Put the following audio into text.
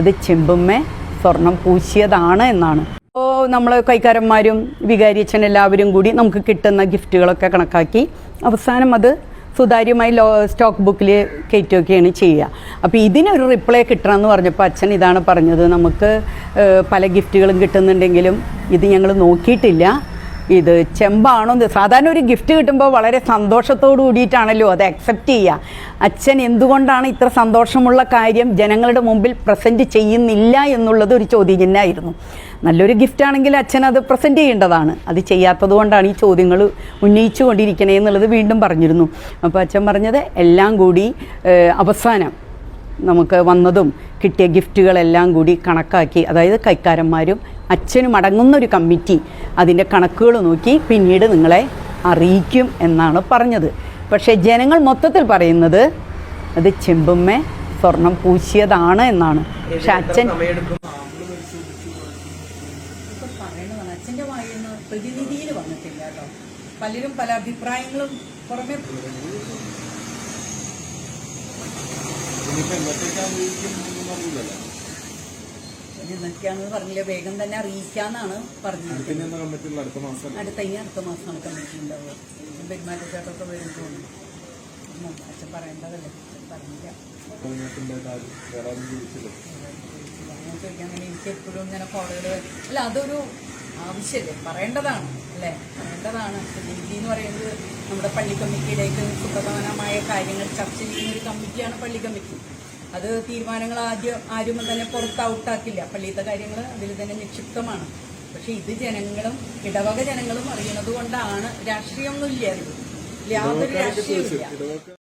അത് ചെമ്പുമ്മേ സ്വർണം പൂശിയതാണ് എന്നാണ്. അപ്പോൾ നമ്മൾ കൈക്കാരന്മാരും വികാരിയച്ഛൻ എല്ലാവരും കൂടി നമുക്ക് കിട്ടുന്ന ഗിഫ്റ്റുകളൊക്കെ കണക്കാക്കി അവസാനം അത് സുതാര്യമായി ലോ സ്റ്റോക്ക് ബുക്കിൽ കയറ്റുകയൊക്കെയാണ് ചെയ്യുക. അപ്പോൾ ഇതിനൊരു റിപ്ലൈ കിട്ടണമെന്ന് പറഞ്ഞപ്പോൾ അച്ഛൻ ഇതാണ് പറഞ്ഞത്. നമുക്ക് പല ഗിഫ്റ്റുകളും കിട്ടുന്നുണ്ടെങ്കിലും ഇത് ഞങ്ങൾ നോക്കിയിട്ടില്ല. ഇത് ചെമ്പാണോ സാധാരണ ഒരു ഗിഫ്റ്റ് കിട്ടുമ്പോൾ വളരെ സന്തോഷത്തോടു കൂടിയിട്ടാണല്ലോ അത് അക്സെപ്റ്റ് ചെയ്യുക. അച്ഛൻ എന്തുകൊണ്ടാണ് ഇത്ര സന്തോഷമുള്ള കാര്യം ജനങ്ങളുടെ മുമ്പിൽ പ്രസന്റ് ചെയ്യുന്നില്ല എന്നുള്ളത് ഒരു ചോദ്യചിഹ്നമായിരുന്നു നല്ലൊരു ഗിഫ്റ്റ് ആണെങ്കിൽ അച്ഛൻ അത് പ്രസന്റ് ചെയ്യേണ്ടതാണ്. അത് ചെയ്യാത്തത് കൊണ്ടാണ് ഈ ചോദ്യങ്ങൾ ഉന്നയിച്ചു കൊണ്ടിരിക്കണേ എന്നുള്ളത് വീണ്ടും പറഞ്ഞിരുന്നു. അപ്പോൾ അച്ഛൻ പറഞ്ഞത് എല്ലാം കൂടി അവസാനം. നമുക്ക് വന്നതും കിട്ടിയ ഗിഫ്റ്റുകളെല്ലാം കൂടി കണക്കാക്കി അതായത് കൈക്കാരന്മാരും അച്ഛനും അടങ്ങുന്ന ഒരു കമ്മിറ്റി അതിന്റെ കണക്കുകൾ നോക്കി പിന്നീട് നിങ്ങളെ അറിയിക്കും എന്നാണ് പറഞ്ഞത്. പക്ഷേ ജനങ്ങൾ മൊത്തത്തിൽ പറയുന്നത് അത് ചെമ്പുമ്മേ സ്വർണം പൂശിയതാണ് എന്നാണ്. പക്ഷെ അച്ഛൻ അച്ഛന്റെ വായിൽ നിന്ന് പ്രതിനിധിയിൽ വന്നിട്ടില്ല കേട്ടോ. പലരും പല അഭിപ്രായങ്ങളും പുറമെ ഇനിയിപ്പോ എന്നത്തേക്കാകുമ്പോഴേക്കും ഒന്നും അറിയില്ലല്ലോ എന്നൊക്കെയാണെന്ന് പറഞ്ഞില്ല. വേഗം തന്നെ അറിയിക്കാന്നാണ് പറഞ്ഞത്. പിന്നെ എന്ന കമ്മിറ്റിയുള്ള അടുത്ത മാസം? അടുത്ത ഇനി അടുത്ത മാസമാണ് കമ്മിറ്റി ഉണ്ടാവുക. പെരുമാറ്റച്ചേട്ടൊക്കെ വരും തോന്നുന്നു അച്ഛൻ പറയേണ്ടതല്ലേ? പറഞ്ഞില്ല. ചോദിക്കാൻ എനിക്ക് എപ്പോഴും ഇങ്ങനെ കോളുകൾ അല്ല അതൊരു ആവശ്യമല്ലേ പറയേണ്ടതാണ് അല്ലേ? പറയേണ്ടതാണ്. നീതി എന്ന് പറയുന്നത് നമ്മുടെ പള്ളി കമ്മിറ്റിയിലേക്ക് സുപ്രധാനമായ കാര്യങ്ങൾ ചർച്ച ചെയ്യുന്ന ഒരു കമ്മിറ്റിയാണ് പള്ളി കമ്മിറ്റി അത് തീരുമാനങ്ങൾ ആദ്യം ആരും തന്നെ പുറത്ത് ഔട്ടാക്കില്ല. പള്ളിയിലത്തെ കാര്യങ്ങൾ അതിൽ തന്നെ നിക്ഷിപ്തമാണ്. പക്ഷെ ഇത് ജനങ്ങളും ഇടവക ജനങ്ങളും അറിയുന്നത് കൊണ്ടാണ് രാഷ്ട്രീയമൊന്നുമില്ല യാതൊരു രാഷ്ട്രീയമില്ല